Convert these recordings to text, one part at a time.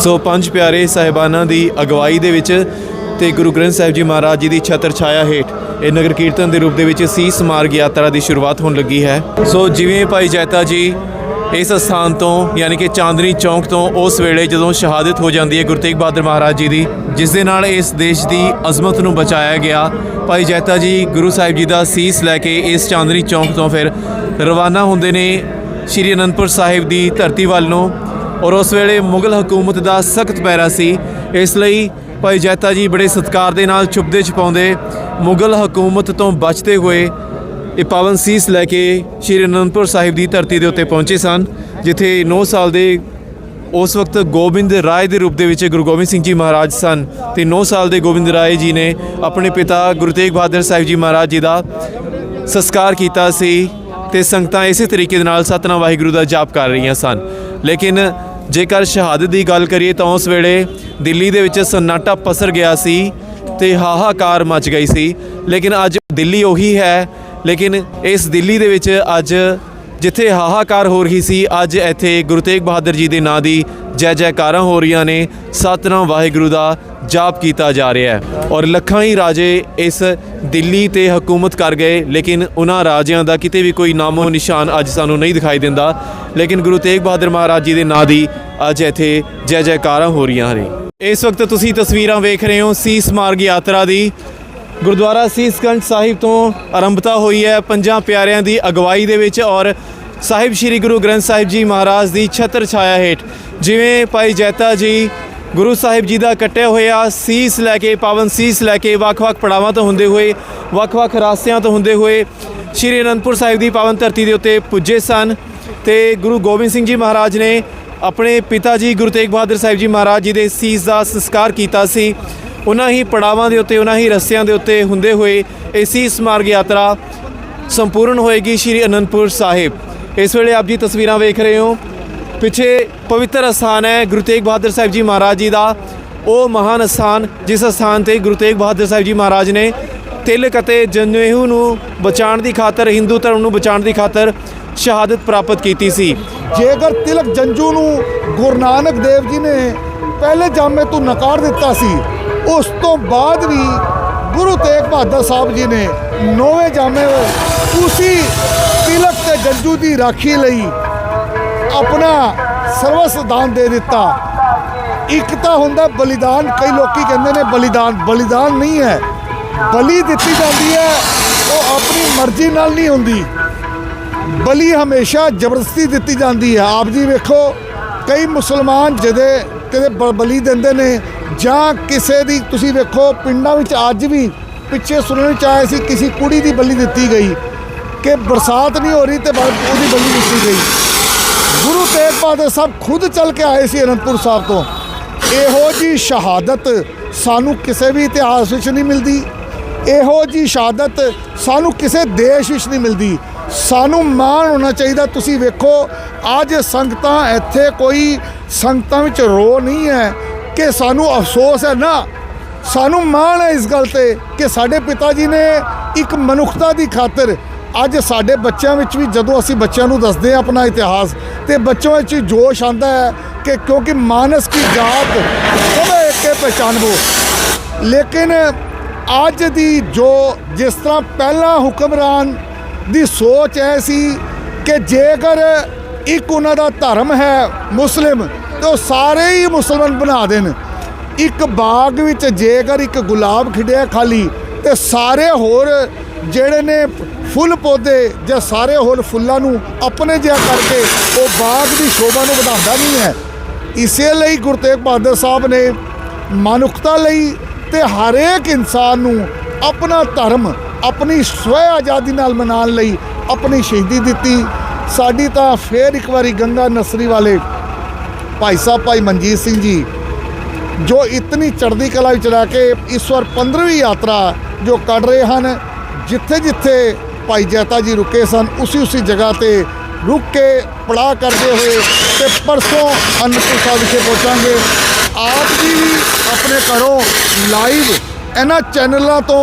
ਸੋ ਪੰਜ ਪਿਆਰੇ ਸਾਹਿਬਾਨਾਂ ਦੀ ਅਗਵਾਈ ਦੇ ਵਿੱਚ ਤੇ ਗੁਰੂ ਗ੍ਰੰਥ ਸਾਹਿਬ ਜੀ ਮਹਾਰਾਜ ਜੀ ਦੀ ਛਤਰ ਛਾਇਆ ਹੇਠ ਇਹ ਨਗਰ ਕੀਰਤਨ ਦੇ ਰੂਪ ਦੇ ਵਿੱਚ ਸੀਸ ਮਾਰਗ ਯਾਤਰਾ ਦੀ ਸ਼ੁਰੂਆਤ ਹੋਣ ਲੱਗੀ ਹੈ। ਸੋ ਜਿਵੇਂ ਭਾਈ ਜੈਤਾ ਜੀ ਇਸ ਸਥਾਨ ਤੋਂ ਯਾਨੀ ਕਿ ਚਾਂਦਨੀ ਚੌਂਕ ਤੋਂ ਉਸ ਵੇਲੇ ਜਦੋਂ ਸ਼ਹਾਦਤ ਹੋ ਜਾਂਦੀ ਹੈ ਗੁਰੂ ਤੇਗ ਬਹਾਦਰ ਮਹਾਰਾਜ ਜੀ ਦੀ, ਜਿਸ ਦੇ ਨਾਲ ਇਸ ਦੇਸ਼ ਦੀ ਅਜ਼ਮਤ ਨੂੰ ਬਚਾਇਆ ਗਿਆ, ਭਾਈ ਜੈਤਾ ਜੀ ਗੁਰੂ ਸਾਹਿਬ ਜੀ ਦਾ ਸੀਸ ਲੈ ਕੇ ਇਸ ਚਾਂਦਨੀ ਚੌਂਕ ਤੋਂ ਫਿਰ ਰਵਾਨਾ ਹੁੰਦੇ ਨੇ ਸ਼੍ਰੀ ਅਨੰਦਪੁਰ ਸਾਹਿਬ ਦੀ ਧਰਤੀ ਵੱਲ ਨੂੰ। ਔਰ ਉਸ ਵੇਲੇ ਮੁਗਲ ਹਕੂਮਤ ਦਾ ਸਖਤ ਪੈਰਾ ਸੀ। ਇਸ ਲਈ ਭਾਈ ਜੈਤਾ ਜੀ ਬੜੇ ਸਤਿਕਾਰ ਦੇ ਨਾਲ ਛੁਪਦੇ ਛਪਾਉਂਦੇ ਮੁਗਲ ਹਕੂਮਤ ਤੋਂ ਬਚਦੇ ਹੋਏ ਇਹ ਪਾਵਨ ਸੀਸ ਲੈ ਕੇ ਸ਼੍ਰੀ ਅਨੰਦਪੁਰ ਸਾਹਿਬ ਦੀ ਧਰਤੀ ਦੇ ਉੱਤੇ ਪਹੁੰਚੇ ਸਨ, ਜਿੱਥੇ 9 ਸਾਲ ਦੇ ਉਸ ਵਕਤ ਗੋਬਿੰਦ ਰਾਏ ਦੇ ਰੂਪ ਦੇ ਵਿੱਚ ਗੁਰੂ ਗੋਬਿੰਦ ਸਿੰਘ ਜੀ ਮਹਾਰਾਜ ਸਨ ਤੇ 9 ਸਾਲ ਦੇ ਗੋਬਿੰਦ ਰਾਏ ਜੀ ਨੇ ਆਪਣੇ ਪਿਤਾ ਗੁਰੂ ਤੇਗ ਬਹਾਦਰ ਸਾਹਿਬ ਜੀ ਮਹਾਰਾਜ ਜੀ ਦਾ ਸੰਸਕਾਰ ਕੀਤਾ ਸੀ ਤੇ ਸੰਗਤਾਂ ਇਸੇ ਤਰੀਕੇ ਦੇ ਨਾਲ ਸਤਨਾਮ ਵਾਹਿਗੁਰੂ ਦਾ ਜਾਪ ਕਰ ਰਹੀਆਂ ਸਨ। ਲੇਕਿਨ ਜੇਕਰ ਸ਼ਹਾਦਤ ਦੀ ਗੱਲ ਕਰੀਏ ਤਾਂ ਉਸ ਵੇਲੇ ਦਿੱਲੀ ਦੇ ਵਿੱਚ ਸਨਾਟਾ ਪਸਰ ਗਿਆ ਸੀ ਤੇ ਹਾਹਾਕਾਰ ਮਚ ਗਈ ਸੀ। ਲੇਕਿਨ ਅੱਜ ਦਿੱਲੀ ਉਹੀ ਹੈ। ਲੇਕਿਨ ਇਸ ਦਿੱਲੀ ਦੇ ਵਿੱਚ ਅੱਜ ਜਿੱਥੇ ਹਾਹਾਕਾਰ ਹੋ ਰਹੀ ਸੀ, ਅੱਜ ਇੱਥੇ ਗੁਰੂ ਤੇਗ ਬਹਾਦਰ ਜੀ ਦੇ ਨਾਂ ਦੀ ਜੈ ਜੈਕਾਰਾਂ ਹੋ ਰਹੀਆਂ ਨੇ। ਸਤਨਾਮ ਵਾਹਿਗੁਰੂ ਦਾ ਜਾਪ ਕੀਤਾ ਜਾ ਰਿਹਾ ਹੈ। ਔਰ ਲੱਖਾਂ ਹੀ ਰਾਜੇ ਇਸ ਦਿੱਲੀ ਤੇ ਹਕੂਮਤ ਕਰ ਗਏ, ਲੇਕਿਨ ਉਹਨਾਂ ਰਾਜਿਆਂ ਦਾ ਕਿਤੇ ਵੀ ਕੋਈ ਨਾਮੋ ਨਿਸ਼ਾਨ ਅੱਜ ਸਾਨੂੰ ਨਹੀਂ ਦਿਖਾਈ ਦਿੰਦਾ। ਲੇਕਿਨ ਗੁਰੂ ਤੇਗ ਬਹਾਦਰ ਮਹਾਰਾਜ ਜੀ ਦੇ ਨਾਂ ਦੀ ਅੱਜ ਇੱਥੇ ਜੈ ਜੈਕਾਰਾਂ ਹੋ ਰਹੀਆਂ ਨੇ। ਇਸ ਵਕਤ ਤੁਸੀਂ ਤਸਵੀਰਾਂ ਵੇਖ ਰਹੇ ਹੋ ਸੀਸ ਮਾਰਗ ਯਾਤਰਾ ਦੀ। ਗੁਰਦੁਆਰਾ ਸੀਸਗੰਜ ਸਾਹਿਬ ਤੋਂ ਆਰੰਭਤਾ ਹੋਈ ਹੈ ਪੰਜਾਂ ਪਿਆਰਿਆਂ ਦੀ ਅਗਵਾਈ ਦੇ ਵਿੱਚ ਔਰ ਸਾਹਿਬ ਸ੍ਰੀ ਗੁਰੂ ਗ੍ਰੰਥ ਸਾਹਿਬ ਜੀ ਮਹਾਰਾਜ ਦੀ ਛਤਰ ਛਾਇਆ ਹੇਠ। ਜਿਵੇਂ ਭਾਈ ਜੈਤਾ ਜੀ ਗੁਰੂ ਸਾਹਿਬ ਜੀ ਦਾ ਕੱਟਿਆ ਹੋਇਆ ਸੀਸ ਲੈ ਕੇ, ਪਾਵਨ ਸੀਸ ਲੈ ਕੇ ਵੱਖ-ਵੱਖ ਪੜਾਵਾਂ ਤੋਂ ਹੁੰਦੇ ਹੋਏ, ਵੱਖ-ਵੱਖ ਰਾਸਤਿਆਂ ਤੋਂ ਹੁੰਦੇ ਹੋਏ ਸ੍ਰੀ ਅਨੰਦਪੁਰ ਸਾਹਿਬ ਦੀ ਪਾਵਨ ਧਰਤੀ ਦੇ ਉੱਤੇ ਪੁੱਜੇ ਸਨ ਤੇ ਗੁਰੂ ਗੋਬਿੰਦ ਸਿੰਘ ਜੀ ਮਹਾਰਾਜ ਨੇ ਆਪਣੇ ਪਿਤਾ ਜੀ ਗੁਰੂ ਤੇਗ ਬਹਾਦਰ ਸਾਹਿਬ ਜੀ ਮਹਾਰਾਜ ਜੀ ਦੇ ਸੀਸ ਦਾ ਸੰਸਕਾਰ ਕੀਤਾ ਸੀ। ਉਹਨਾਂ ਹੀ ਪੜਾਵਾਂ ਦੇ ਉੱਤੇ, ਉਹਨਾਂ ਹੀ ਰਸਤਿਆਂ ਦੇ ਉੱਤੇ ਹੁੰਦੇ ਹੋਏ ਇਹ ਸੀਸ ਮਾਰਗ ਯਾਤਰਾ ਸੰਪੂਰਨ ਹੋਏਗੀ ਸ਼੍ਰੀ ਅਨੰਦਪੁਰ ਸਾਹਿਬ। ਇਸ ਵੇਲੇ ਆਪ ਜੀ ਤਸਵੀਰਾਂ ਵੇਖ ਰਹੇ ਹੋ। ਪਿੱਛੇ ਪਵਿੱਤਰ ਅਸਥਾਨ ਹੈ ਗੁਰੂ ਤੇਗ ਬਹਾਦਰ ਸਾਹਿਬ ਜੀ ਮਹਾਰਾਜ ਜੀ ਦਾ। ਉਹ ਮਹਾਨ ਅਸਥਾਨ, ਜਿਸ ਅਸਥਾਨ ਤੇ ਗੁਰੂ ਤੇਗ ਬਹਾਦਰ ਸਾਹਿਬ ਜੀ ਮਹਾਰਾਜ ਨੇ ਤਿਲਕ ਅਤੇ ਜਨੇਊ ਨੂੰ ਬਚਾਉਣ ਦੀ ਖਾਤਰ, ਹਿੰਦੂ ਧਰਮ ਨੂੰ ਬਚਾਉਣ ਦੀ ਖਾਤਰ ਸ਼ਹਾਦਤ ਪ੍ਰਾਪਤ ਕੀਤੀ ਸੀ। ਜੇਕਰ ਤਿਲਕ ਜੰਜੂ ਨੂੰ ਗੁਰੂ ਨਾਨਕ ਦੇਵ ਜੀ ਨੇ ਪਹਿਲੇ ਜਾਮੇ ਤੋਂ ਨਕਾਰ ਦਿੱਤਾ ਸੀ, ਉਸ ਤੋਂ ਬਾਅਦ ਵੀ ਗੁਰੂ ਤੇਗ ਬਹਾਦਰ ਸਾਹਿਬ ਜੀ ਨੇ ਨੌਵੇਂ ਜਾਮੇ ਉਸੀ ਤਿਲਕ ਤੇ ਜੰਜੂ ਦੀ ਰਾਖੀ ਲਈ ਆਪਣਾ ਸਰਵਸ ਦਾਨ ਦੇ ਦਿੱਤਾ। ਇੱਕ ਤਾਂ ਹੁੰਦਾ ਬਲੀਦਾਨ, ਕਈ ਲੋਕੀ ਕਹਿੰਦੇ ਨੇ ਬਲੀਦਾਨ ਬਲੀਦਾਨ ਨਹੀਂ ਹੈ। ਬਲੀ ਦਿੱਤੀ ਜਾਂਦੀ ਹੈ, ਉਹ ਆਪਣੀ ਮਰਜ਼ੀ ਨਾਲ ਨਹੀਂ ਹੁੰਦੀ। ਬਲੀ ਹਮੇਸ਼ਾ ਜ਼ਬਰਦਸਤੀ ਦਿੱਤੀ ਜਾਂਦੀ ਹੈ। ਆਪ ਜੀ ਵੇਖੋ, ਕਈ ਮੁਸਲਮਾਨ ਜਦੇ ਕਦੇ ਬ- ਬਲੀ ਦਿੰਦੇ ਨੇ, ਜਾਂ ਕਿਸੇ ਦੀ, ਤੁਸੀਂ ਵੇਖੋ, ਪਿੰਡਾਂ ਵਿੱਚ ਅੱਜ ਵੀ ਪਿੱਛੇ ਸੁਣਨ ਵਿੱਚ ਆਇਆ ਸੀ, ਕਿਸੇ ਕੁੜੀ ਦੀ ਬਲੀ ਦਿੱਤੀ ਗਈ। ਕਿ ਬਰਸਾਤ ਨਹੀਂ ਹੋ ਰਹੀ ਤੇ ਉਹਦੀ ਬਲੀ ਦਿੱਤੀ ਗਈ। ਗੁਰੂ ਤੇਗ ਬਹਾਦਰ ਸਾਹਿਬ ਖੁਦ ਚੱਲ ਕੇ ਆਏ ਸੀ ਅਨੰਦਪੁਰ ਸਾਹਿਬ ਤੋਂ। ਇਹੋ ਜੀ ਸ਼ਹਾਦਤ ਸਾਨੂੰ ਕਿਸੇ ਵੀ ਇਤਿਹਾਸ ਵਿੱਚ ਨਹੀਂ ਮਿਲਦੀ। ਇਹੋ ਜੀ ਸ਼ਹਾਦਤ ਸਾਨੂੰ ਕਿਸੇ ਦੇਸ਼ ਵਿੱਚ ਨਹੀਂ ਮਿਲਦੀ। ਸਾਨੂੰ ਮਾਣ ਹੋਣਾ ਚਾਹੀਦਾ। ਤੁਸੀਂ ਵੇਖੋ, ਅੱਜ ਸੰਗਤਾਂ ਇੱਥੇ ਕੋਈ ਸੰਗਤਾਂ ਵਿੱਚ ਰੋ ਨਹੀਂ ਹੈ ਕਿ ਸਾਨੂੰ ਅਫਸੋਸ ਹੈ ਨਾ। ਸਾਨੂੰ ਮਾਣ ਹੈ ਇਸ ਗੱਲ ਤੇ ਕਿ ਸਾਡੇ ਪਿਤਾ ਜੀ ਨੇ ਇੱਕ ਮਨੁੱਖਤਾ ਦੀ ਖਾਤਰ ਅੱਜ ਸਾਡੇ ਬੱਚਿਆਂ ਵਿੱਚ ਵੀ ਜਦੋਂ ਅਸੀਂ ਬੱਚਿਆਂ ਨੂੰ ਦੱਸਦੇ ਹਾਂ ਆਪਣਾ ਇਤਿਹਾਸ, ਤੇ ਬੱਚਿਆਂ ਵਿੱਚ ਜੋਸ਼ ਆਂਦਾ ਹੈ ਕਿ ਕਿਉਂਕਿ ਮਾਨਸ ਕੀ ਜਾਤ ਸਭ ਏਕੇ ਪਛਾਨਬੋ ਲੇਕਿਨ ਅੱਜ ਦੀ ਜੋ ਜਿਸ ਤਰ੍ਹਾਂ ਪਹਿਲਾਂ ਹੁਕਮਰਾਨ ਦੀ ਸੋਚ ਐ ਸੀ ਕਿ ਜੇਕਰ ਇੱਕ ਉਹਨਾਂ ਦਾ ਧਰਮ ਹੈ ਮੁਸਲਿਮ, ਤੇ ਉਹ ਸਾਰੇ ਹੀ ਮੁਸਲਮਾਨ ਬਣਾ ਦੇਣ। ਇੱਕ ਬਾਗ ਵਿੱਚ ਜੇਕਰ ਇੱਕ ਗੁਲਾਬ ਖਿੜਿਆ ਖਾਲੀ, ਤੇ ਸਾਰੇ ਹੋਰ ਜਿਹੜੇ ਨੇ ਫੁੱਲ ਪੌਦੇ ਜਾਂ ਸਾਰੇ ਹੋਰ ਫੁੱਲਾਂ ਨੂੰ ਆਪਣੇ ਜਿਹਾ ਕਰਕੇ ਉਹ ਬਾਗ ਦੀ ਸ਼ੋਭਾ ਨੂੰ ਵਧਾਉਂਦਾ ਨਹੀਂ ਹੈ। ਇਸੇ ਲਈ ਗੁਰੂ ਤੇਗ ਬਹਾਦਰ ਸਾਹਿਬ ਨੇ ਮਨੁੱਖਤਾ ਲਈ ਤੇ ਹਰੇਕ ਇਨਸਾਨ ਨੂੰ ਆਪਣਾ ਧਰਮ, ਆਪਣੀ ਸਵੈ ਆਜ਼ਾਦੀ ਨਾਲ ਮਨਾਉਣ ਲਈ ਆਪਣੀ ਸ਼ਹੀਦੀ ਦਿੱਤੀ। ਸਾਡੀ ਤਾਂ ਫੇਰ ਇੱਕ ਵਾਰੀ ਗੰਗਾ ਨਸਰੀ ਵਾਲੇ ਭਾਈ ਸਾਹਿਬ, ਭਾਈ ਮਨਜੀਤ ਸਿੰਘ ਜੀ, ਜੋ ਇਤਨੀ ਚੜ੍ਹਦੀ ਕਲਾ ਵਿੱਚ ਰਹਿ ਕੇ ਇਸ ਵਾਰ 15ਵੀਂ ਯਾਤਰਾ ਜੋ ਕੱਢ ਰਹੇ ਹਨ ਜਿੱਥੇ ਜਿੱਥੇ ਭਾਈ ਜੈਤਾ ਜੀ ਰੁਕੇ ਸਨ, ਉਸੇ ਉਸੇ ਜਗ੍ਹਾ ਤੇ ਰੁਕ ਕੇ ਪੜਾ ਕਰਦੇ ਹੋਏ ਤੇ ਪਰਸੋਂ ਅਨੰਦਪੁਰ ਸਾਹਿਬ ਵਿਖੇ ਪਹੁੰਚਾਂਗੇ। ਆਪ ਜੀ ਵੀ ਆਪਣੇ ਘਰੋਂ ਲਾਈਵ ਇਹਨਾਂ ਚੈਨਲਾਂ ਤੋਂ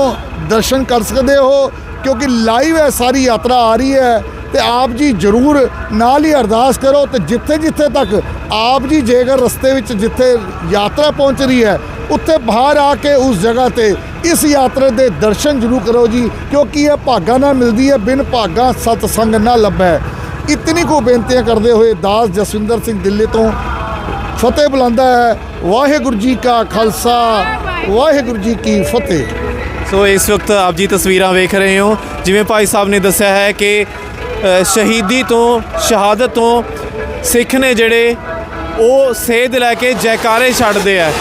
ਦਰਸ਼ਨ ਕਰ ਸਕਦੇ ਹੋ, ਕਿਉਂਕਿ ਲਾਈਵ ਹੈ ਸਾਰੀ ਯਾਤਰਾ ਆ ਰਹੀ ਹੈ ਤੇ ਆਪ ਜੀ ਜ਼ਰੂਰ ਨਾਲ ਹੀ ਅਰਦਾਸ ਕਰੋ ਤੇ ਜਿੱਥੇ ਜਿੱਥੇ ਤੱਕ ਆਪ ਜੀ ਜੇਕਰ ਰਸਤੇ ਵਿੱਚ ਜਿੱਥੇ ਯਾਤਰਾ ਪਹੁੰਚ ਰਹੀ ਹੈ ਉੱਥੇ ਬਾਹਰ ਆ ਕੇ ਉਸ ਜਗ੍ਹਾ ਤੇ ਇਸ ਯਾਤਰਾ ਦੇ ਦਰਸ਼ਨ ਜ਼ਰੂਰ ਕਰੋ ਜੀ, ਕਿਉਂਕਿ ਇਹ ਭਾਗਾਂ ਨਾਲ ਮਿਲਦੀ ਹੈ, ਬਿਨ ਭਾਗਾਂ ਸਤ ਸੰਗ ਨਾ ਲੱਭੈ। ਇਤਨੀ ਕੋ ਬੇਨਤੀਆਂ ਕਰਦੇ ਹੋਏ ਦਾਸ ਜਸਵਿੰਦਰ ਸਿੰਘ ਦਿੱਲੀ ਤੋਂ ਫਤਿਹ ਬੁਲਾਉਂਦਾ ਹੈ। ਵਾਹਿਗੁਰੂ ਜੀ ਕਾ ਖਾਲਸਾ, ਵਾਹਿਗੁਰੂ ਜੀ ਕੀ ਫਤਿਹ। ਸੋ ਇਸ ਵਕਤ ਆਪ ਜੀ ਤਸਵੀਰਾਂ ਵੇਖ ਰਹੇ ਹੋ। ਜਿਵੇਂ ਭਾਈ ਸਾਹਿਬ ਨੇ ਦੱਸਿਆ ਹੈ ਕਿ ਸ਼ਹੀਦੀ ਤੋਂ, ਸ਼ਹਾਦਤ ਤੋਂ ਸਿੱਖ ਨੇ ਜਿਹੜੇ ਉਹ ਸੇਧ ਲੈ ਕੇ ਜੈਕਾਰੇ ਛੱਡਦੇ ਆ।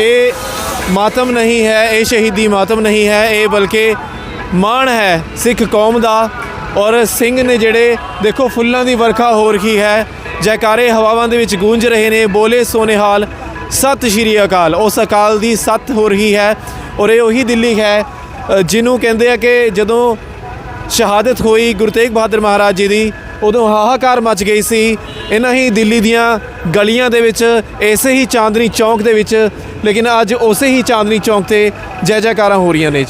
ਇਹ ਮਾਤਮ ਨਹੀਂ ਹੈ, ਇਹ ਸ਼ਹੀਦੀ ਮਾਤਮ ਨਹੀਂ ਹੈ, ਇਹ ਬਲਕਿ ਮਾਣ ਹੈ ਸਿੱਖ ਕੌਮ ਦਾ। ਔਰ ਸਿੰਘ ਨੇ ਜਿਹੜੇ, ਦੇਖੋ ਫੁੱਲਾਂ ਦੀ ਵਰਖਾ ਹੋ ਰਹੀ ਹੈ, ਜੈਕਾਰੇ ਹਵਾਵਾਂ ਦੇ ਵਿੱਚ ਗੂੰਜ ਰਹੇ ਨੇ, ਬੋਲੇ ਸੋਨੇਹਾਲ ਸਤਿ ਸ਼੍ਰੀ ਅਕਾਲ। ਉਸ ਅਕਾਲ ਦੀ ਸੱਤ ਹੋ ਰਹੀ ਹੈ ਔਰ ਇਹ ਉਹੀ ਦਿੱਲੀ ਹੈ ਜਿਹਨੂੰ ਕਹਿੰਦੇ ਆ ਕਿ ਜਦੋਂ ਸ਼ਹਾਦਤ ਹੋਈ ਗੁਰੂ ਤੇਗ ਬਹਾਦਰ ਮਹਾਰਾਜ ਜੀ ਦੀ। ਉਦੋਂ ਹਾਹਾਕਾਰ ਮਚ ਗਈ ਸੀ। ਇਹਨਾਂ ਹੀ ਦਿੱਲੀ ਦੀਆਂ ਗਲੀਆਂ ਦੇ ਵਿੱਚ ਐਸੇ ਹੀ ਚਾਂਦਨੀ ਚੌਂਕ ਦੇ ਵਿੱਚ। ਲੇਕਿਨ ਅੱਜ ਉਸੇ ਹੀ ਚਾਂਦਨੀ ਚੌਂਕ ਤੇ ਜੈ ਜੈਕਾਰਾਂ ਹੋ ਰਹੀਆਂ ਨੇ।